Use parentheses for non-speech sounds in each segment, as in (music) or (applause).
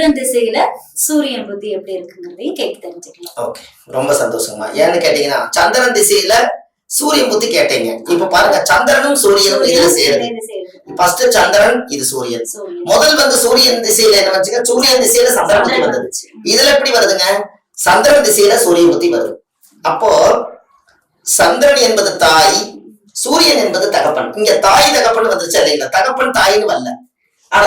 சந்திரன் திசையில சூரியன் புத்தி எப்படி இருக்குங்கிறதையும் கேட்டு தெரிஞ்சுக்கலாம். ஓகே ரொம்ப சந்தோஷமா ஏன்னு கேட்டீங்கன்னா சந்திரன் திசையில சூரியன் புத்தி கேட்டீங்க. இப்ப பாருங்க சந்திரனும் சூரியனும் இதுல சேருது. ஃபர்ஸ்ட் சந்திரன் இது சூரியன். முதல் வந்து சூரியன் திசையில என்ன வச்சுங்க சூரியன் திசையில சந்திரன் புத்தி வந்தது. இதுல எப்படி வருதுங்க? சந்திரன் திசையில சூரியன் புத்தி வருது. அப்போ சந்திரன் என்பது தாய் சூரியன் என்பது தகப்பன். இங்க தாய் தகப்பன் வந்துருச்சு இல்லைங்களா? தகப்பன் தாயின்னு வரல. ஆனா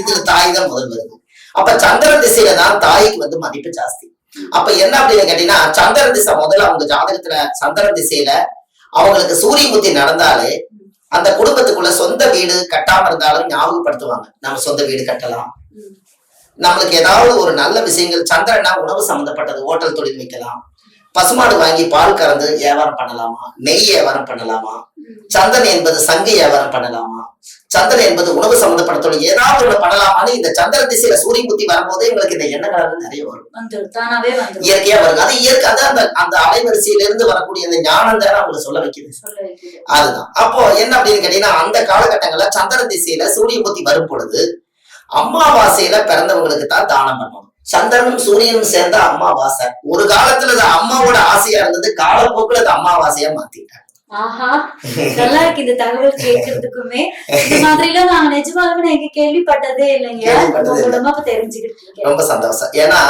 இதுல தாய் தான் முதல் வருது அப்ப சந்திரன் திசையில தான் தாய்க்கு வந்து மதிப்பு ஜாஸ்தி. அப்ப என்ன அப்படின்னு கேட்டீங்கன்னா சந்திரன் திசை முதல்ல அவங்க ஜாதகத்துல சந்திரன் திசையில அவங்களுக்கு சூரிய புத்தி நடந்தாலே அந்த குடும்பத்துக்குள்ள சொந்த வீடு கட்டாம இருந்தாலும் ஞாபகப்படுத்துவாங்க. நம்ம சொந்த வீடு கட்டலாம். நம்மளுக்கு ஏதாவது ஒரு நல்ல விஷயங்கள் சந்திரனா உணவு சம்பந்தப்பட்டது ஹோட்டல் தொழில் வைக்கலாம். பசுமாடு வாங்கி பால் கறந்து வியாபாரம் பண்ணலாமா? நெய் வியாபாரம் பண்ணலாமா? சந்தனம் என்பது சங்கு வியாபாரம் பண்ணலாமா? சந்திரன் என்பது உணவு சம்பந்தப்பட்ட தொழில் ஏதாவது ஒண்ணு பண்ணலாமான்னு இந்த சந்திர திசையில சூரிய புத்தி வரும்போது எங்களுக்கு இந்த எண்ணங்கள் நிறைய வரும். இயற்கையா வருங்க அது இயற்கை அதான் அந்த அந்த அலைவரிசையில இருந்து வரக்கூடிய அந்த ஞானம் தான் அவங்களை சொல்ல வைக்குது. அதுதான். அப்போ என்ன அப்படின்னு கேட்டீங்கன்னா அந்த காலகட்டங்கள்ல சந்திர திசையில சூரிய புத்தி வரும் பொழுது அமாவாசையில பிறந்தவங்களுக்கு தான் தானம் பண்ணணும் சந்திரனும் சூரியனும் சேர்ந்த அமாவாசை ஒரு காலத்துல அது அம்மாவோட ஆசையா இருந்தது காலப்போக்குல அது அமாவாசையா மாத்திட்டாங்க. ஆஹா நல்லா இருக்கு இந்த தகவல் கேட்கறதுக்குமே இந்த மாதிரி எல்லாம் நான் நிஜமாலுமே நான் எங்க கேள்விப்பட்டதே இல்லைங்க. மூலமா தெரிஞ்சுக்கிட்டு ரொம்ப சந்தோஷம். ஏன்னா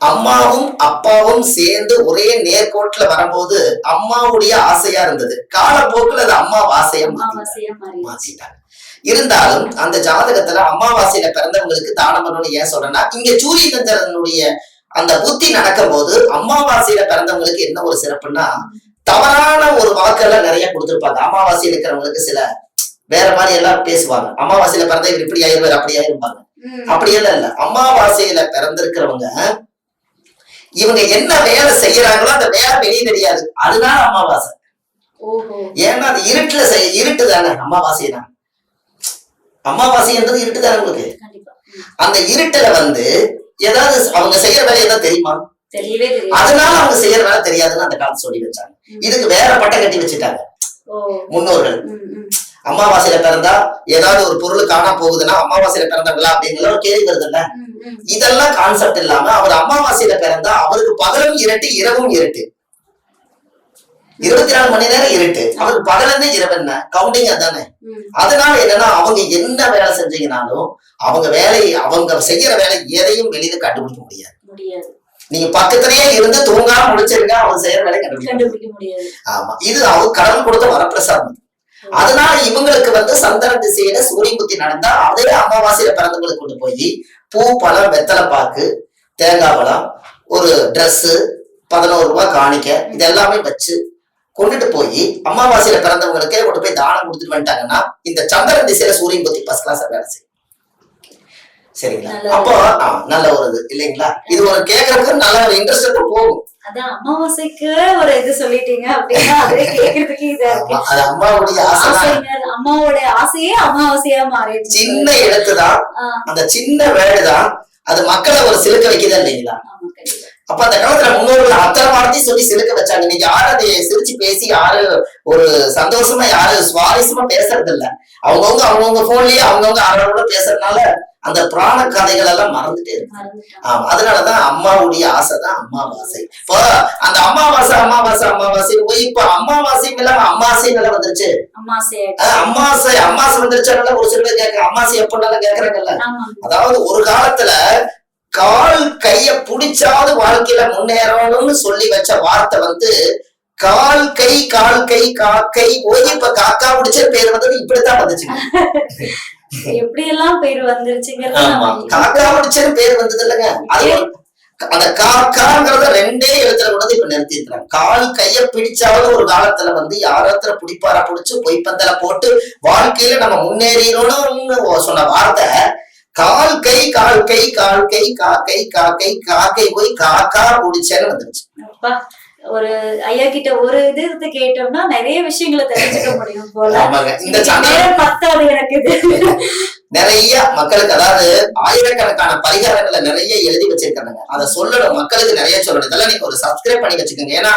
அம்மாவும் அப்பாவும் சேர்ந்து ஒரே நேர்கோட்டுல வரும்போது அம்மாவுடைய ஆசையா இருந்தது. காலப்போக்குல அது அம்மா ஆசையா மாத்திட்டாங்க. இருந்தாலும் அந்த ஜாதகத்துல அமாவாசையில பிறந்தவங்களுக்கு தானம் பண்ணணும்னு ஏன் சொல்றேன்னா இங்க சூரிய சந்திரனுடைய அந்த புத்தி நடக்கும் போது அமாவாசையில பிறந்தவங்களுக்கு என்ன ஒரு சிறப்புன்னா தவறான ஒரு வாக்கெல்லாம் நிறைய கொடுத்திருப்பாங்க. அமாவாசையில் இருக்கிறவங்களுக்கு சில வேற மாதிரி எல்லாம் பேசுவாங்க. அமாவாசையில பிறந்த இவர் இப்படி ஆயிருவார் அப்படி ஆயிருப்பாங்க. அப்படியெல்லாம் இல்ல. அமாவாசையில பிறந்திருக்கிறவங்க இவங்க என்ன வேலை செய்யறாங்களோ அந்த வேலை வெளியே தெரியாது. அதனால அமாவாசை. ஏன்னா அது இருட்டுல செய்ய இருட்டு தானே. அமாவாசைனா அமாவாசை என்றது இருட்டு தானே உங்களுக்கு. அந்த இருட்டுல வந்து ஏதாவது அவங்க செய்யற வேலை ஏதாவது தெரியும்? அதனால அவங்க செய்யற வேலை தெரியாதுன்னு அந்த காலத்து சொல்லி வச்சாங்க. இதுக்கு வேற பட்டம் கட்டி வச்சுட்டாங்க. முன்னோர்கள். அமாவாசையில பிறந்தா ஏதாவது ஒரு பொருள் காணா போகுதுன்னா அமாவாசையில பிறந்தவங்களா அப்படிங்கிற ஒரு கேள்வி வருதுல்ல. இதெல்லாம் கான்செப்ட் இல்லாம அவர் அமாவாசையில பிறந்தா அவருக்கு பகலும் இருட்டு இரவும் இருட்டு. இருபத்தி நாலு மணி நேரம் இருட்டு. அவருக்கு பகல் என்ன இரவு என்ன? கவுண்டிங் அதானே. அதனால என்னன்னா அவங்க என்ன வேலை செஞ்சீங்கனாலும் அவங்க வேலையை அவங்க செய்யற வேலை எதையும் வெளியில கண்டுபிடிக்க முடியாது. முடியாது. நீங்க பக்கத்திலேயே இருந்து தூங்காம முடிச்சிருங்க அவங்க செய்யற வேலையை கண்டுபிடிக்க முடியாது. ஆமா. இது அவங்க கடவுள் கொடுத்த வரப்பிரசாதம். அதனால இவங்களுக்கு வந்து சந்திர திசையில சூரிய புத்தி நடந்தா அதே அமாவாசையில பிறந்தவங்களுக்கு கொண்டு போய் பூ பழம் வெத்தலை பாக்கு தேங்காய் பழம் ஒரு Dress பதினோரு ரூபாய் காணிக்க இது எல்லாமே வச்சு கொண்டுட்டு போய் அமாவாசையில பிறந்தவங்களுக்கே கொண்டு போய் தானம் கொடுத்துட்டு வந்துட்டாங்கன்னா இந்த சந்திரன் திசையில சூரியன் புத்தி ஃபர்ஸ்ட் கிளாஸ் வேலை செய்யும். சரிங்களா. அப்போ நல்ல ஒரு இது இல்லைங்களா? இது ஒரு கேட்கறதுக்கு நல்ல ஒரு இன்ட்ரெஸ்ட் போகும். அதான் அமாவாசைக்கு ஒரு இது சொல்லிட்டீங்க அப்படின்னா அதுவே கேட்கறதுக்கு இதா இருக்கு. ஆமா, அது அம்மாவுடைய ஆசை ஆசைங்க அம்மாவோட ஆசையே அமாவாசையா மாறிடுச்சு. சின்ன இடத்துதான் ஆ, அந்த சின்ன வேலைதான் அது மக்களை ஒரு சிலுக்க வைக்குதா இல்லைங்களா? அப்ப அந்த காலத்துல முன்னோர்கள் அத்தனை வார்த்தையும் சொல்லி சிலுக்க வச்சாங்க. இன்னைக்கு யாரும் அதை சிரிச்சு பேசி யாரு ஒரு சந்தோஷமா யாரு சுவாரஸ்யமா பேசுறது இல்ல அவங்கவுங்க அவங்கவுங்க போன்லயே அவங்கவுங்க அவரோட பேசுறதுனால அந்த புராண கதைகள் எல்லாம் மறந்துட்டே இருக்கு. ஆமா அதனாலதான் அம்மாவுடைய ஆசை தான் அம்மாவாசை. இப்போ அந்த அமாவாசை அமாவாசை அமாவாசை போய் இப்ப அமாவாசை இல்லாம அம்மாசை நிலை வந்துருச்சு. அம்மாசை அம்மாசை வந்துருச்சால ஒரு சில பேர் கேட்க அம்மாசை எப்படினாலும் கேக்குறாங்கல்ல அதாவது ஒரு காலத்துல கால் கைய புடிச்சாவது வாழ்க்கையில முன்னேறணும்னு சொல்லி வச்ச வார்த்தை வந்து கால் கை கால் கை காக்கை போய் இப்ப காக்கா பிடிச்ச பேர் வந்தது இப்படித்தான் வந்துச்சுங்க. (laughs) எப்படி எல்லாம் பேர் வந்துருச்சுங்கிறது காக்கா பிடிச்சன்னு பேர் வந்தது இல்லைங்க அது அந்த காக்காங்கிறத ரெண்டே எழுத்துல கூட இப்ப நிறுத்தி இருக்கிறாங்க கால் கைய பிடிச்சாவது ஒரு காலத்துல வந்து யாரத்துல பிடிப்பாரா பிடிச்சு பொய்ப்பந்தல போட்டு வாழ்க்கையில நம்ம முன்னேறிடணும்னு சொன்ன வார்த்தை. கால் கை கால் கை கால் கை காக்கை காக்கை காக்கை போய் காக்கா பிடிச்சேன்னு வந்துருச்சு. ஒரு ஐயா கிட்ட ஒரு இது இது கேட்டோம்னா நிறைய விஷயங்களை தெரிஞ்சுக்க முடியும் போல. இந்த பத்தாது எனக்கு. நிறைய மக்களுக்கு அதாவது ஆயிரக்கணக்கான பரிகாரங்களை நிறைய எழுதி வச்சிருக்காங்க அதை சொல்லணும். மக்களுக்கு நிறைய சொல்லணும். இதெல்லாம் நீங்க ஒரு சப்ஸ்கிரைப் பண்ணி வச்சுக்கோங்க. ஏன்னா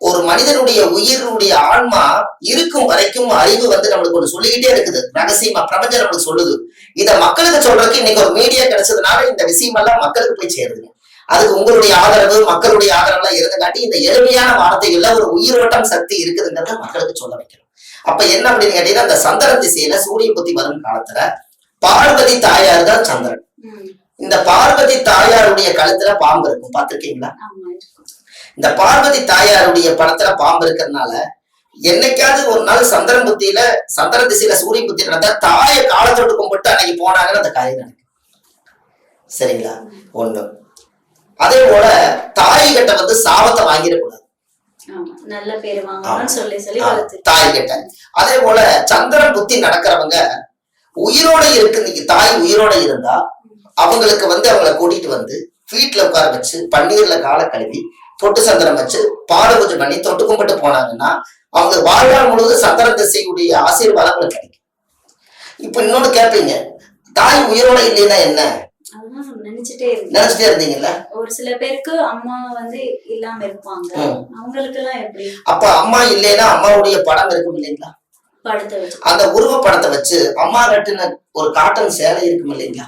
ஒரு மனிதனுடைய உயிருடைய ஆன்மா இருக்கும் வரைக்கும் அறிவு வந்து நம்மளுக்கு ஒண்ணு சொல்லிக்கிட்டே இருக்குது. ரகசியமா பிரபஞ்சம் நம்மளுக்கு சொல்லுது. இத மக்களுக்கு சொல்றதுக்கு இன்னைக்கு ஒரு மீடியா கிடைச்சதுனால இந்த விஷயம் எல்லாம் மக்களுக்கு போய் சேருதுங்க. அதுக்கு உங்களுடைய ஆதரவு மக்களுடைய ஆதரவு எல்லாம் இருந்தங்காட்டி இந்த எளிமையான வார்த்தைகள்ல ஒரு உயிரோட்டம் சக்தி இருக்குதுங்கிறத மக்களுக்கு சொல்ல வைக்கணும் அப்ப என்ன அப்படின்னு கேட்டீங்கன்னா இந்த சந்திரன் திசையில சூரிய புத்தி வரும் காலத்துல பார்வதி தாயார் தான் சந்திரன். இந்த பார்வதி தாயாருடைய கழுத்துல பாம்பு இருக்கும். இருக்கும் இந்த பார்வதி தாயாருடைய படத்துல பாம்பு இருக்கிறதுனால என்னைக்காவது ஒரு நாள் சந்திரன் புத்தியில சந்திரன் திசையில சூரிய புத்தி நடந்தா தாயை காலத்தொட்டு கும்பிட்டு அன்னைக்கு போனாங்கன்னு அந்த காரியம் நடக்கும் சரிங்களா? ஒண்ணு. அதே போல தாய் கிட்ட வந்து சாபத்தை வாங்கிடக்கூடாது தாய் கிட்ட அதே போல சந்திரன் புத்தி நடக்கிறவங்க உயிரோட இருக்கு தாய் உயிரோட இருந்தா அவங்களுக்கு வந்து அவங்கள கூட்டிட்டு வந்து வீட்டுல உட்கார வச்சு பன்னீர்ல காலை கழுவி தொட்டு சந்திரன் வச்சு பாட பூஜை பண்ணி தொட்டு கும்பிட்டு போனாங்கன்னா அவங்க வாழ்நாள் முழுவதும் சந்திரன் திசையுடைய ஆசீர்வாதங்கள் கிடைக்கும். இப்ப இன்னொன்னு கேட்பீங்க தாய் உயிரோட இல்லைன்னா என்ன? நினைச்சிட்டே இருந்தீங்கல்ல? ஒரு சில பேருக்கு அம்மா வந்து இல்லாம இருப்பாங்க. ம். அவங்களுக்கு எல்லாம் எப்படி? அப்ப அம்மா இல்லைன்னா அம்மாவுடைய படம் இருக்கும் இல்லைங்களா? படுத்த அந்த உருவப்படத்தை வச்சு அம்மா கட்டுன ஒரு காட்டன் சேலை இருக்கும் இல்லைங்களா?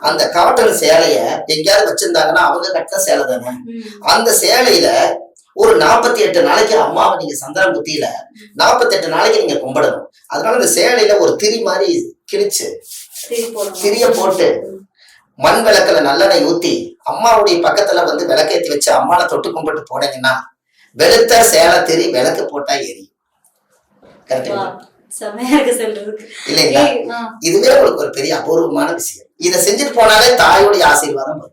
அந்த காட்டன் சேலைய எங்கேயாவது வச்சிருந்தாங்கன்னா அவங்க கட்டின சேலை தானே? அந்த சேலையில ஒரு நாற்பத்தி எட்டு நாளைக்கு அம்மாவை நீங்க சந்திரன் புத்தியில நாற்பத்தி எட்டு நாளைக்கு நீங்க கும்பிடணும். அதனால அந்த சேலையில ஒரு திரி மாதிரி கிழிச்சு. திரிய போட்டு மண் விளக்குல நல்லெண்ணெய் ஊத்தி அம்மாவுடைய பக்கத்துல வந்து விளக்கேத்தி வச்சு அம்மாவை தொட்டு கும்பிட்டு போனீங்கன்னா வெளுத்த சேலை திரி விளக்கு போட்டா எரியும். கரெக்டுங்களா இல்லைங்களா? இதுவே உங்களுக்கு ஒரு பெரிய அபூர்வமான விஷயம். இதை செஞ்சுட்டு போனாலே தாயோடைய ஆசீர்வாதம் வரும்.